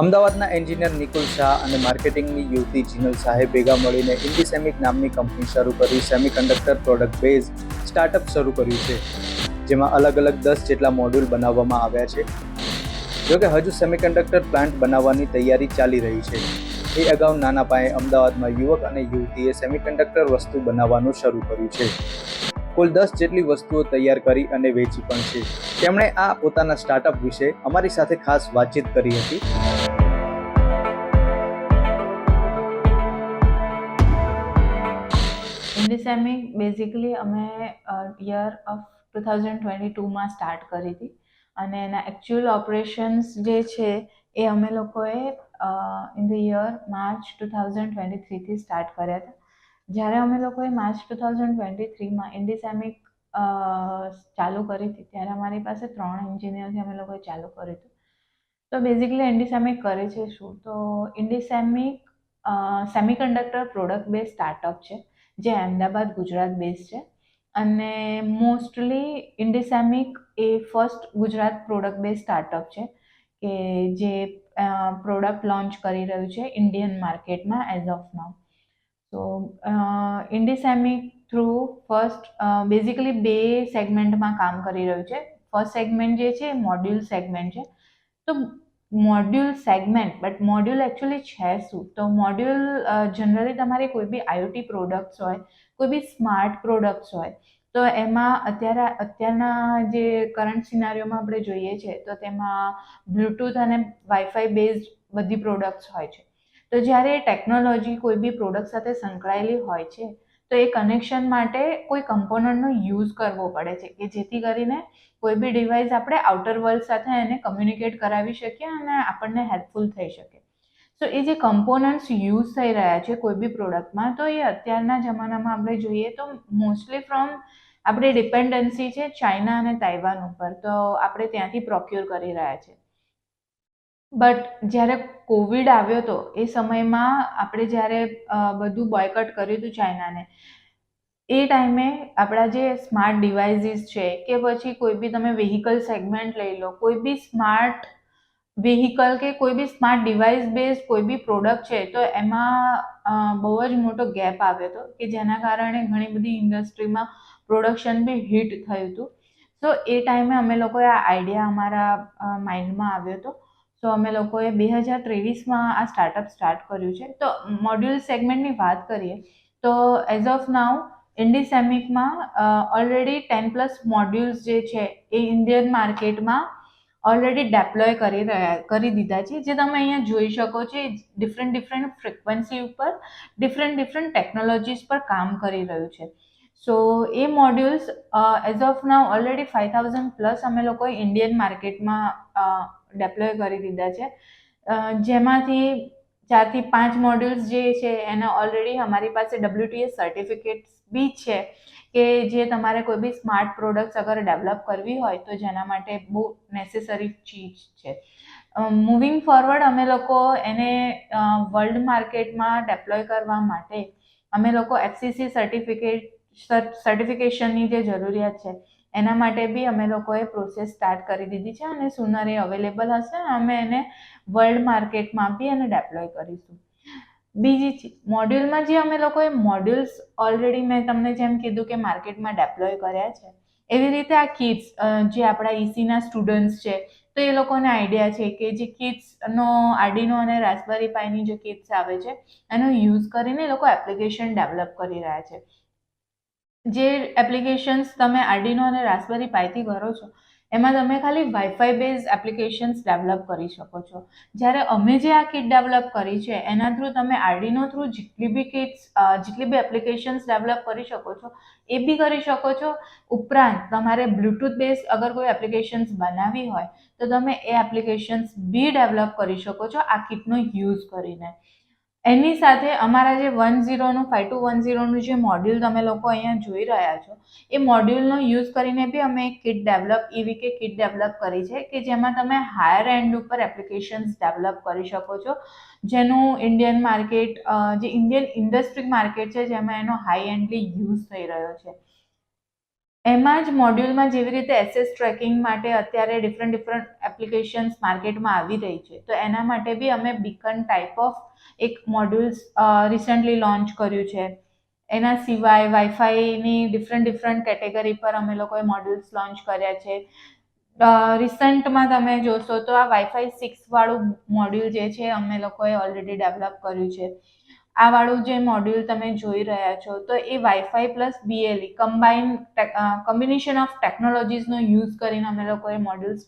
અમદાવાદના એન્જિનિયર નિકુલ શાહ અને માર્કેટિંગની યુવતી જીનલ શાહે ભેગા મળીને ઇન્ડિસેમિક નામની કંપની શરૂ કરી સેમિકન્ડક્ટર પ્રોડક્ટ બેઝ સ્ટાર્ટઅપ શરૂ કર્યું છે, જેમાં અલગ અલગ દસ જેટલા મોડ્યુલ બનાવવામાં આવ્યા છે. જોકે હજુ સેમિકન્ડક્ટર પ્લાન્ટ બનાવવાની તૈયારી ચાલી રહી છે. એ અગાઉ નાના પાયે અમદાવાદમાં યુવક અને યુવતીએ સેમિકન્ડક્ટર વસ્તુ બનાવવાનું શરૂ કર્યું છે. કુલ દસ જેટલી વસ્તુઓ તૈયાર કરી અને વેચી પણ છે. તેમણે આ પોતાના સ્ટાર્ટઅપ વિશે અમારી સાથે ખાસ વાતચીત કરી હતી. ઇન્ડિસેમિક બેઝિકલી અમે year of two thousand twenty ટુમાં start કરી હતી. અને એના એકચ્યુઅલ ઓપરેશન્સ જે છે, એ અમે લોકોએ in the year March two thousand twenty થ્રીથી start કર્યા હતા. જ્યારે અમે લોકોએ માર્ચ ટુ થાઉઝન્ડ ટ્વેન્ટી થ્રીમાં ઇન્ડિસેમિક ચાલુ કરી હતી, ત્યારે અમારી પાસે ત્રણ એન્જિનિયરથી અમે લોકોએ ચાલુ કર્યું હતું. તો બેઝિકલી ઇન્ડિસેમિક કરે છે શું? તો Indisemic semiconductor product base startup છે. જે અમદાવાદ ગુજરાત બેઝ છે. અને મોસ્ટલી ઇન્ડિસેમિક એ first Gujarat product base startup છે કે જે પ્રોડક્ટ લોન્ચ કરી રહ્યું છે ઇન્ડિયન માર્કેટમાં એઝ ઓફ નાઉ તો ઇન્ડિસેમિક થ્રુ ફર્સ્ટ બેઝિકલી બે સેગમેન્ટમાં કામ કરી રહ્યું છે. ફર્સ્ટ સેગમેન્ટ જે છે મોડ્યુલ સેગમેન્ટ છે. તો module segment but module actually છે શું? તો મોડ્યુલ જનરલી તમારી કોઈ બી આઈઓટી પ્રોડક્ટ્સ હોય, કોઈ બી સ્માર્ટ પ્રોડક્ટ્સ હોય, તો એમાં અત્યારે, અત્યારના જે કરંટ સિનારીઓમાં આપણે જોઈએ છે, તો તેમાં બ્લૂટૂથ અને વાઈફાઈ બેઝડ બધી પ્રોડક્ટ્સ હોય છે. તો જ્યારે ટેકનોલોજી કોઈ બી પ્રોડક્ટ સાથે સંકળાયેલી હોય છે તો એ કનેક્શન માટે કોઈ કમ્પોનન્ટનો યુઝ કરવો પડે છે કે જેથી કરીને કોઈ બી ડિવાઇસ આપણે આઉટર વર્લ્ડ સાથે એને કમ્યુનિકેટ કરાવી શકીએ અને આપણને હેલ્પફુલ થઈ શકે. સો એ જે કમ્પોનન્ટ્સ યુઝ થઈ રહ્યા છે કોઈ બી પ્રોડક્ટમાં તો એ અત્યારના જમાનામાં આપણે જોઈએ તો મોસ્ટલી ફ્રોમ આપણી ડિપેન્ડન્સી છે ચાઇના અને તાઇવાન ઉપર. તો આપણે ત્યાંથી પ્રોક્યોર કરી રહ્યા છે. બટ જ્યારે કોવિડ આવ્યો હતો એ સમયમાં આપણે જ્યારે બધું બોયકટ કર્યું હતું ચાઇનાને એ ટાઈમે આપણા જે સ્માર્ટ ડિવાઇસીસ છે કે પછી કોઈ બી તમે વેહિકલ સેગમેન્ટ લઈ લો, કોઈ બી સ્માર્ટ વેહિકલ કે કોઈ બી સ્માર્ટ ડિવાઇસ બેઝ કોઈ બી પ્રોડક્ટ છે, તો એમાં બહુ જ મોટો ગેપ આવ્યો હતો કે જેના કારણે ઘણી બધી ઇન્ડસ્ટ્રીમાં પ્રોડક્શન બી હિટ થયું હતું. સો એ ટાઈમે અમે લોકોએ આ આઈડિયા અમારા માઇન્ડમાં આવ્યો હતો. તો અમે લોકોએ બે હજાર ત્રેવીસમાં આ સ્ટાર્ટઅપ સ્ટાર્ટ કર્યું છે. તો મોડ્યુલ સેગમેન્ટની વાત કરીએ, તો એઝ ઓફ નાઉ ઇન્ડિસેમિકમાં ઓલરેડી ટેન પ્લસ મોડ્યુલ્સ જે છે એ ઇન્ડિયન માર્કેટમાં ઓલરેડી ડેપ્લોય કરી રહ્યા, કરી દીધા છે. જે તમે અહીંયા જોઈ શકો છો ડિફરન્ટ ડિફરન્ટ ફ્રિકવન્સી ઉપર ડિફરન્ટ ડિફરન્ટ ટેકનોલોજીસ પર કામ કરી રહ્યું છે. So A modules as of now already five thousand plus અમે લોકોએ ઇન્ડિયન માર્કેટમાં ડેપ્લોય કરી દીધા છે. જેમાંથી ચારથી પાંચ મોડ્યુલ્સ જે છે, એના ઓલરેડી અમારી પાસે ડબલ્યુટીએસ સર્ટિફિકેટ્સ બી છે કે જે તમારે કોઈ બી સ્માર્ટ પ્રોડક્ટ્સ અગર ડેવલપ કરવી હોય તો જેના માટે બહુ નેસેસરી ચીજ છે. મૂવિંગ ફોરવર્ડ અમે લોકો એને વર્લ્ડ માર્કેટમાં ડેપ્લોય કરવા માટે અમે લોકો એફસીસી સર્ટિફિકેટ સર્ટિફિકેશનની જે જરૂરિયાત છે એના માટે બી અમે લોકોએ પ્રોસેસ સ્ટાર્ટ કરી દીધી છે અને સુનર એ અવેલેબલ હશે. અમે એને વર્લ્ડ માર્કેટમાં બી એને ડેપ્લોય કરીશું. બીજી મોડ્યુલમાં જે અમે લોકોએ મોડ્યુલ્સ ઓલરેડી મેં તમને જેમ કીધું કે માર્કેટમાં ડેપ્લોય કર્યા છે. એવી રીતે આ કિડ્સ જે આપણા ઈસીના સ્ટુડન્ટ્સ છે, તો એ લોકોને આઈડિયા છે કે જે કિડ્સનો આડીનો અને રાસબરી પાઈની જે કિડ્સ આવે છે, એનો યુઝ કરીને એ લોકો એપ્લિકેશન ડેવલપ કરી રહ્યા છે. જે એપ્લિકેશન્સ તમે આરડીનો અને રાસબરી પાઈથી કરો છો, એમાં તમે ખાલી વાઈફાઈ બેઝ એપ્લિકેશન્સ ડેવલપ કરી શકો છો. જ્યારે અમે જે આ કિટ ડેવલપ કરી છે, એના થ્રુ તમે આરડીનો થ્રુ જેટલી બી કિટ્સ જેટલી બી એપ્લિકેશન્સ ડેવલપ કરી શકો છો, એ બી કરી શકો છો. ઉપરાંત તમારે બ્લૂટૂથ બેઝ અગર કોઈ એપ્લિકેશન્સ બનાવવી હોય, તો તમે એ એપ્લિકેશન્સ બી ડેવલપ કરી શકો છો, આ કિટનો યુઝ કરીને. એની સાથે અમારા જે વન ઝીરોનું ફાઇવ ટુ વન ઝીરોનું જે મોડ્યુલ તમે લોકો અહીંયા જોઈ રહ્યા છો, એ મોડ્યુલનો યુઝ કરીને બી અમે એક કિટ ડેવલપ એવી કે કિટ ડેવલપ કરી છે કે જેમાં તમે હાયર એન્ડ ઉપર એપ્લિકેશન્સ ડેવલપ કરી શકો છો. જેનું ઇન્ડિયન માર્કેટ જે ઇન્ડિયન ઇન્ડસ્ટ્રી માર્કેટ છે, જેમાં એનો હાઈ એન્ડલી યુઝ થઈ રહ્યો છે. એમાં જ મોડ્યુલમાં જેવી રીતે એસેસ ટ્રેકિંગ માટે અત્યારે ડિફરન્ટ ડિફરન્ટ એપ્લિકેશન્સ માર્કેટમાં આવી રહી છે. તો એના માટે બી અમે બીકન ટાઈપ ઓફ એક મોડ્યુલ્સ રિસન્ટલી લોન્ચ કર્યું છે. એના સિવાય વાઈફાઈની ડિફરન્ટ ડિફરન્ટ કેટેગરી પર અમે લોકોએ મોડ્યુલ્સ લોન્ચ કર્યા છે. રિસન્ટમાં તમે જોશો તો આ વાઈફાઈ સિક્સવાળું મોડ્યુલ જે છે, અમે લોકોએ ઓલરેડી ડેવલપ કર્યું છે. આ વાળું જે મોડ્યુલ તમે જોઈ રહ્યા છો, તો એ WiFi plus BLE combine combination of ટેકનોલોજીસનો use કરીને અમે લોકોએ મોડ્યુલ્સ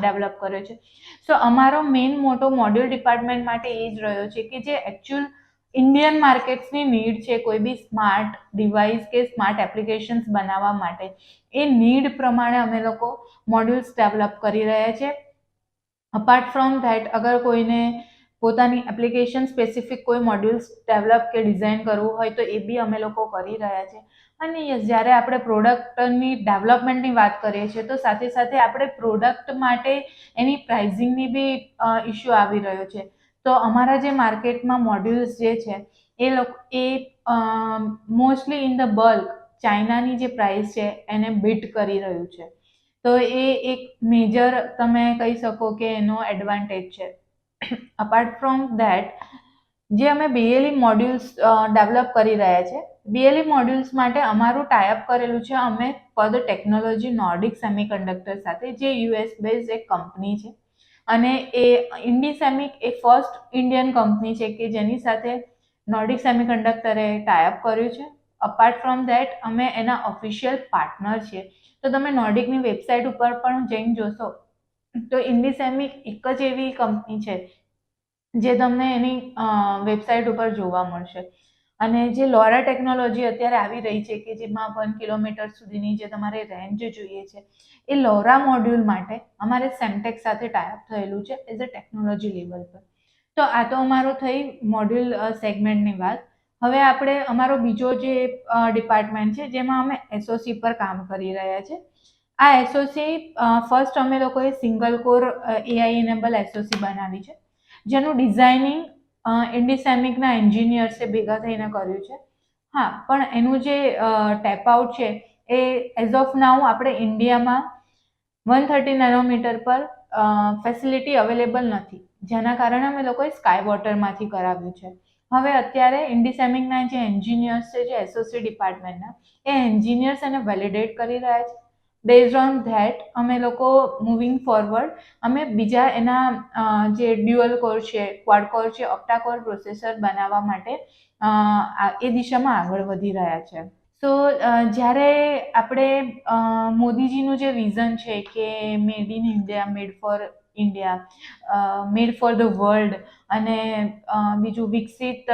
ડેવલપ કર્યો છે. સો અમારો મેઇન મોટો મોડ્યુલ ડિપાર્ટમેન્ટ માટે એ જ રહ્યો છે કે જે એકચ્યુઅલ ઇન્ડિયન માર્કેટ્સની નીડ છે કોઈ બી સ્માર્ટ ડિવાઇસ કે સ્માર્ટ એપ્લિકેશન્સ બનાવવા માટે. એ નીડ પ્રમાણે અમે લોકો મોડ્યુલ્સ ડેવલપ કરી રહ્યા છે. અપાર્ટ ફ્રોમ ધેટ અગર કોઈને પોતાની એપ્લિકેશન સ્પેસિફિક કોઈ મોડ્યુલ્સ ડેવલપ કે ડિઝાઇન કરવું હોય તો એ બી અમે લોકો કરી રહ્યા છે. અને જ્યારે આપણે પ્રોડક્ટની ડેવલપમેન્ટની વાત કરીએ છીએ, તો સાથે સાથે આપણે પ્રોડક્ટ માટે એની પ્રાઇઝિંગની બી ઇસ્યુ આવી રહ્યો છે. તો અમારા જે માર્કેટમાં મોડ્યુલ્સ જે છે, એ લોકો, એ મોસ્ટલી ઇન ધ બલ્ક ચાઇનાની જે પ્રાઇસ છે, એને બીટ કરી રહ્યું છે. તો એ એક મેજર તમે કહી શકો કે એનો એડવાન્ટેજ છે. અપાર્ટ ફ્રોમ ધેટ જે અમે બીએલઈ મોડ્યુલ્સ ડેવલપ કરી રહ્યા છે બીએલઈ મોડ્યુલ્સ માટે અમારું ટાઈઅપ કરેલું છે અમે for the technology Nordic semiconductor સાથે, જે યુએસ બેઝ એક કંપની છે. અને એ ઇન્ડિસેમિક એ ફર્સ્ટ ઇન્ડિયન કંપની છે કે જેની સાથે નોર્ડિક સેમિકન્ડક્ટરે ટાઈઅપ કર્યું છે. અપાર્ટ ફ્રોમ ધેટ અમે એના ઓફિશિયલ પાર્ટનર છીએ તો તમે નોર્ડિકની વેબસાઇટ ઉપર પણ જઈને જોશો. તો ઇન્ડીસેમિક એક જ એવી કંપની છે, જે તમને એની વેબસાઇટ ઉપર જોવા મળશે. અને જે લોરા ટેકનોલોજી અત્યારે આવી રહી છે કે જેમાં વન કિલોમીટર સુધીની જે તમારે રેન્જ જોઈએ છે, એ લોરા મોડ્યુલ માટે અમારે સેમટેક સાથે ટાઈપ થયેલું છે એઝ અ ટેકનોલોજી લેવલ પર. તો આ તો અમારો થઈ મોડ્યુલ સેગમેન્ટની વાત. હવે આપણે અમારો બીજો જે ડિપાર્ટમેન્ટ છે જેમાં અમે એસઓસી પર કામ કરી રહ્યા છે. આ એસઓસી ફર્સ્ટ અમે લોકોએ single core AI enable SoC બનાવી છે. જેનું ડિઝાઇનિંગ ઇન્ડિસેમિકના એન્જિનિયર્સે ભેગા થઈને કર્યું છે. હા, પણ એનું જે ટેપ આઉટ છે એ એઝ ઓફ નાઉ આપણે ઇન્ડિયામાં વન થર્ટી નેનોમીટર પર ફેસિલિટી અવેલેબલ નથી. જેના કારણે અમે લોકોએ સ્કાય વોટરમાંથી કરાવ્યું છે. હવે અત્યારે ઇન્ડિસેમિકના જે એન્જિનિયર્સ છે, જે એસોસી ડિપાર્ટમેન્ટના એ એન્જિનિયર્સ એને વેલિડેટ કરી રહ્યા છે. બેઝડ ઓન ધેટ અમે લોકો મૂવિંગ ફોરવર્ડ અમે બીજા એના જે ડ્યુઅલ કોર છે ક્વાડ કોર છે ઓક્ટા પ્રોસેસર બનાવવા માટે એ દિશામાં આગળ વધી રહ્યા છે. સો જ્યારે આપણે મોદીજીનું જે વિઝન છે કે made in India made for India made for the world અને બીજું વિકસિત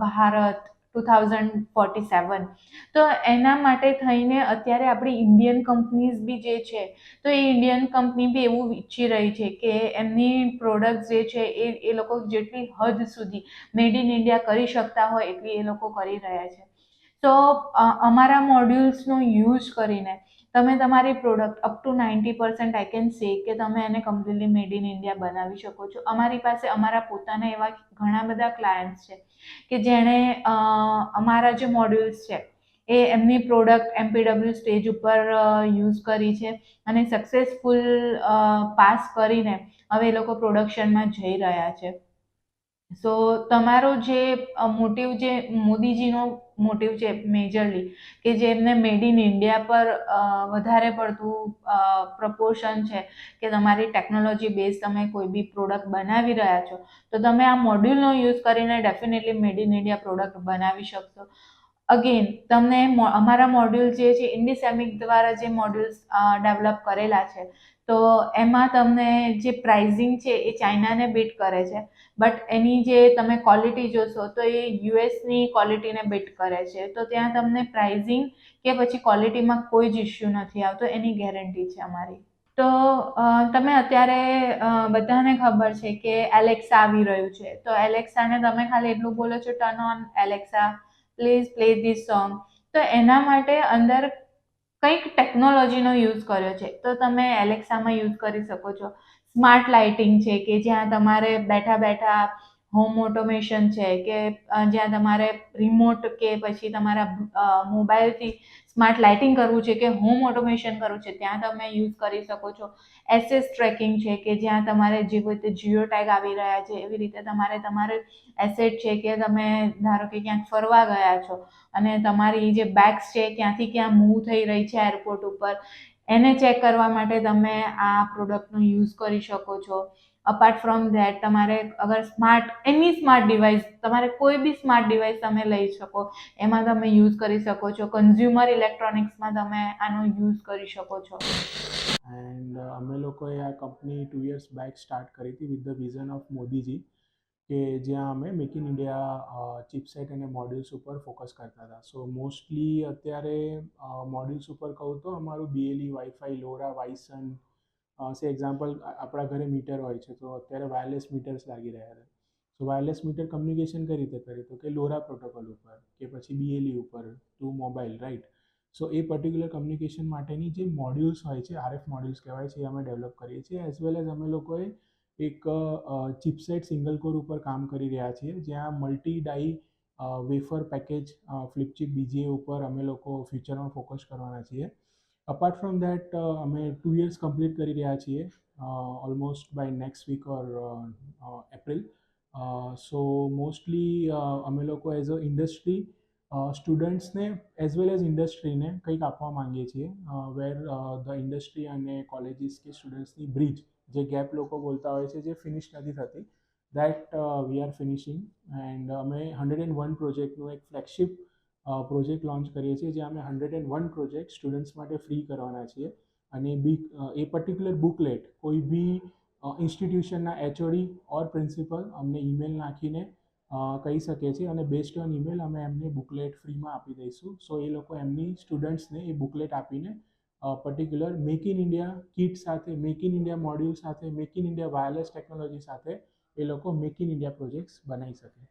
Bharat two thousand forty seven. તો એના માટે થઈને અત્યારે આપણી ઇન્ડિયન કંપનીઝ બી જે છે, તો એ ઇન્ડિયન કંપની બી એવું ઈચ્છી રહી છે કે એમની પ્રોડક્ટ જે છે એ એ લોકો જેટલી હદ સુધી મેડ ઇન ઇન્ડિયા કરી શકતા હોય એટલી એ લોકો કરી રહ્યા છે. તો અમારા મોડ્યુલ્સનો યુઝ કરીને તમે તમારી product up to ninety percent I can say કે તમે એને કમ્પ્લીટલી મેડ ઇન ઇન્ડિયા બનાવી શકો છો. અમારી પાસે અમારા પોતાના એવા ઘણા બધા ક્લાયન્ટ્સ છે કે જેણે અમારા જે મોડ્યુલ્સ છે એ એમની પ્રોડક્ટ એમપીડબ્લ્યુ સ્ટેજ ઉપર યુઝ કરી છે અને સક્સેસફુલ પાસ કરીને હવે એ લોકો પ્રોડક્શનમાં જઈ રહ્યા છે. સો તમારો જે મોટિવ જે મોદીજીનો મોટિવ છે મેજરલી કે જે એમને મેડ ઇન ઇન્ડિયા પર વધારે પડતું પ્રપોર્શન છે કે તમારી ટેકનોલોજી બેઝ તમે કોઈ બી પ્રોડક્ટ બનાવી રહ્યા છો, તો તમે આ મોડ્યુલનો યુઝ કરીને definitely made in India product બનાવી શકશો. અગેન તમને અમારા મોડ્યુલ જે છે ઇન્ડિસેમિક દ્વારા જે મોડ્યુલ્સ ડેવલપ કરેલા છે, તો એમાં તમને જે પ્રાઇઝિંગ છે એ ચાઇનાને બીટ કરે છે. બટ એની જે તમે ક્વોલિટી જોશો તો એ યુએસની ક્વોલિટીને બીટ કરે છે. તો ત્યાં તમને પ્રાઇઝિંગ કે પછી ક્વોલિટીમાં કોઈ જ ઇશ્યુ નથી આવતો, એની ગેરંટી છે અમારી. તો તમે અત્યારે બધાને ખબર છે કે એલેક્સા આવી રહ્યું છે. તો એલેક્સાને તમે ખાલી એટલું બોલો છો turn on Alexa please play this song તો એના માટે અંદર કંઈક ટેકનોલોજીનો યુઝ કર્યો છે. તો તમે એલેક્સામાં યુઝ કરી શકો છો. સ્માર્ટ લાઇટિંગ છે કે જ્યાં તમારે બેઠા બેઠા હોમ ઓટોમેશન છે કે જ્યાં તમારે રિમોટ કે પછી તમારા મોબાઈલથી સ્માર્ટ લાઇટિંગ કરવું છે કે હોમ ઓટોમેશન કરવું છે, ત્યાં તમે યુઝ કરી શકો છો. એસેસ ટ્રેકિંગ છે કે જ્યાં તમારે જેવી રીતે જીઓ ટેગ આવી રહ્યા છે, એવી રીતે તમારે તમારે એસેટ છે કે તમે ધારો કે ક્યાંક ફરવા ગયા છો અને તમારી જે બેગ્સ છે ક્યાંથી ક્યાં મૂવ થઈ રહી છે એરપોર્ટ ઉપર એને ચેક કરવા માટે તમે આ પ્રોડક્ટનો યુઝ કરી શકો છો. અપાર્ટ ફ્રોમ ધેટ તમારે અગર સ્માર્ટ એની સ્માર્ટ ડિવાઇસ તમારે કોઈ બી સ્માર્ટ ડિવાઇસ તમે લઈ શકો, એમાં તમે યુઝ કરી શકો છો. કન્ઝ્યુમર ઇલેક્ટ્રોનિક્સમાં તમે આનો યુઝ કરી શકો છો. એન્ડ અમે લોકોએ આ company two years back start કરી હતી with the vision of Modiji કે જ્યાં અમે મેક ઇન ઇન્ડિયા ચિપસેટ અને મોડ્યુલ્સ ઉપર ફોકસ કરતા હતા. સો મોસ્ટલી અત્યારે મોડ્યુલ્સ ઉપર કહું તો અમારું બીએલઈ વાઈફાઈ લોરા વાઇસન સે એક્ઝામ્પલ આપણા ઘરે મીટર હોય છે, તો અત્યારે વાયરલેસ મીટર્સ લાગી રહ્યા છે. સો વાયરલેસ મીટર કમ્યુનિકેશન કઈ રીતે કરે? તો કે લોરા પ્રોટોકોલ ઉપર, કે પછી બીએલઈ ઉપર ટુ મોબાઈલ રાઈટ સો એ પર્ટિક્યુલર કમ્યુનિકેશન માટેની જે મોડ્યુલ્સ હોય છે આરએફ મોડ્યુલ્સ કહેવાય છે, એ અમે ડેવલપ કરીએ છીએ એઝ વેલ એઝ અમે લોકોએ એક ચિપસેટ સિંગલ કોર ઉપર કામ કરી રહ્યા છીએ. જ્યાં multi die wafer package flip chip BGA ઉપર અમે લોકો ફ્યુચરમાં ફોકસ કરવાના છીએ. અપાર્ટ ફ્રોમ દેટ અમે ટુ યર્સ કમ્પ્લીટ કરી રહ્યા છીએ. Almost by next week or April so mostly અમે લોકો એઝ અ ઇન્ડસ્ટ્રી સ્ટુડન્ટ્સને એઝ વેલ એઝ ઇન્ડસ્ટ્રીને કંઈક આપવા માંગીએ છીએ. વેર ધ ઇન્ડસ્ટ્રી અને કોલેજીસ કે સ્ટુડન્ટ્સની બ્રિજ જે ગેપ લોકો બોલતા હોય છે, જે ફિનિશ નથી થતી. That we are finishing and અમે હંડ્રેડ એન્ડ વન પ્રોજેક્ટનું એક ફ્લેગશિપ પ્રોજેક્ટ લોન્ચ કરીએ છીએ, જે અમે hundred and one project students માટે ફ્રી કરવાના છીએ. અને બી એ પર્ટિક્યુલર બુકલેટ, કોઈ બી ઇન્સ્ટિટ્યુશનના એચઓડી ઓર પ્રિન્સિપલ અમને ઈમેલ નાખીને કહી શકે છે અને બેસ્ડ ઓન ઈમેલ અમે એમને બુકલેટ ફ્રીમાં આપી દઈશું. સો એ લોકો એમની સ્ટુડન્ટ્સને એ બુકલેટ આપીને particular make in India kit સાથે મેક ઇન ઇન્ડિયા મોડ્યુલ સાથે make in India wireless technology સાથે એ લોકો મેક ઇન ઇન્ડિયા પ્રોજેક્ટ્સ બનાવી શકે.